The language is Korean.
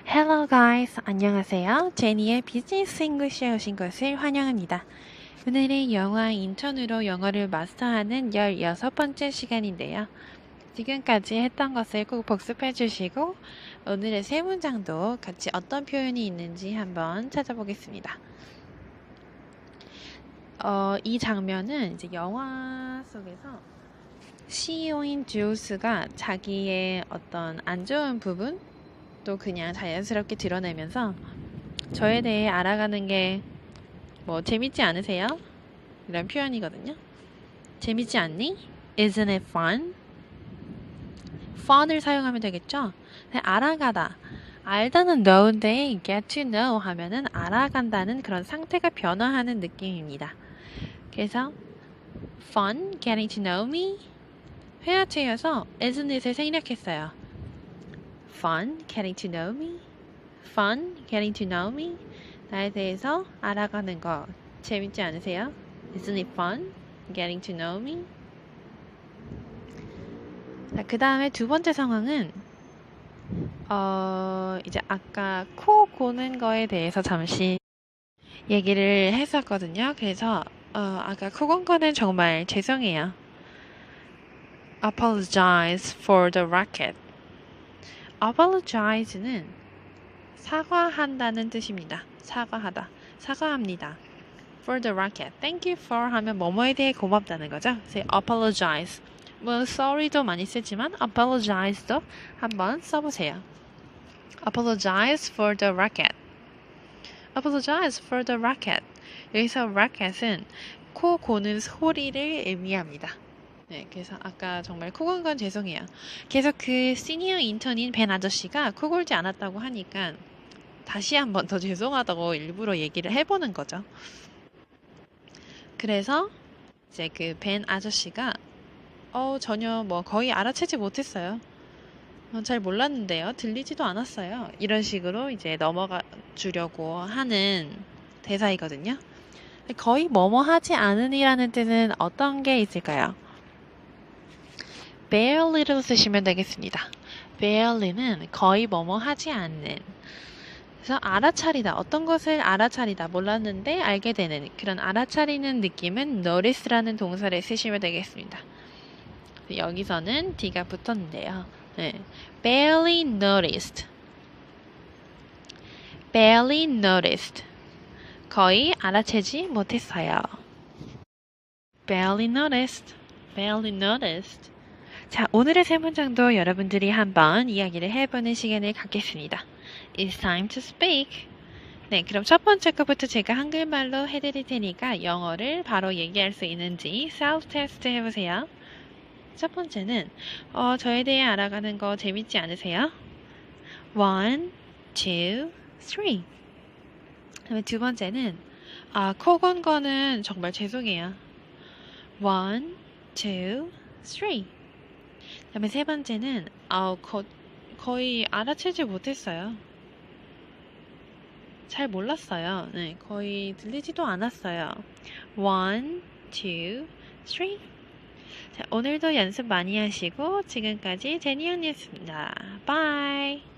Hello guys, 안녕하세요. 제니의 비즈니스 잉글리시에 오신 것을 환영합니다. 오늘은 영화 인턴으로 영어를 마스터하는 16번째 시간인데요. 지금까지 했던 것을 꼭 복습해 주시고 오늘의 세 문장도 같이 어떤 표현이 있는지 한번 찾아보겠습니다. 어, 이 장면은 이제 영화 속에서 CEO인 주스가 자기의 어떤 안 좋은 부분 또 그냥 자연스럽게 드러내면서 저에 대해 알아가는 게 뭐 재밌지 않으세요? 이런 표현이거든요. 재밌지 않니? Isn't it fun? fun을 사용하면 되겠죠? 네, 알아가다. 알다는 know인데 get to know 하면은 알아간다는 그런 상태가 변화하는 느낌입니다. 그래서 fun getting to know me 회화체여서 isn't it을 생략했어요. Fun getting to know me fun getting to know me 나에 대해서 알아가는 거 재밌지 않으세요? Isn't it fun getting to know me? 자, 그 다음에 두 번째 상황은 어, 이제 아까 코 고는 거에 대해서 잠시 얘기를 했었거든요. 그래서 어, 아까 코곤 거는 정말 죄송해요. Apologize for the racket. Apologize는 사과한다는 뜻입니다. 사과하다. 사과합니다. For the racket. Thank you for 하면 뭐뭐에 대해 고맙다는 거죠. 그래서 apologize. 뭐 sorry도 많이 쓰지만 apologize도 한번 써보세요. Apologize for the racket. Apologize for the racket. 여기서 racket은 코 고는 소리를 의미합니다. 네, 그래서 아까 정말 코곤건 죄송해요. 계속 그 시니어 인턴인 벤 아저씨가 코 골지 않았다고 하니까 다시 한번 더 죄송하다고 일부러 얘기를 해보는 거죠. 그래서 이제 그 벤 아저씨가 어 전혀 뭐 거의 알아채지 못했어요. 어, 잘 몰랐는데요. 들리지도 않았어요. 이런 식으로 이제 넘어가 주려고 하는 대사이거든요. 거의 뭐뭐 하지 않으니라는 뜻은 어떤 게 있을까요? Barely로 쓰시면 되겠습니다. barely는 거의 뭐뭐 하지 않는. 그래서 알아차리다. 어떤 것을 알아차리다. 몰랐는데 알게 되는 그런 알아차리는 느낌은 notice라는 동사를 쓰시면 되겠습니다. 여기서는 D가 붙었는데요. 네. barely noticed. barely noticed. 거의 알아채지 못했어요. barely noticed. barely noticed. 자, 오늘의 세 문장도 여러분들이 한번 이야기를 해보는 시간을 갖겠습니다. It's time to speak. 네, 그럼 첫 번째 거부터 제가 한글말로 해드릴 테니까 영어를 바로 얘기할 수 있는지 self 테스트 해보세요. 첫 번째는 어, 저에 대해 알아가는 거 재밌지 않으세요? One, two, three. 그다음에 두 번째는 아, 코곤 거는 정말 죄송해요. One, two, three. 그다음에 세 번째는 아, 거, 거의 알아채지 못했어요. 잘 몰랐어요. 네, 거의 들리지도 않았어요. One, two, three. 자, 오늘도 연습 많이 하시고 지금까지 제니 언니였습니다. 바이.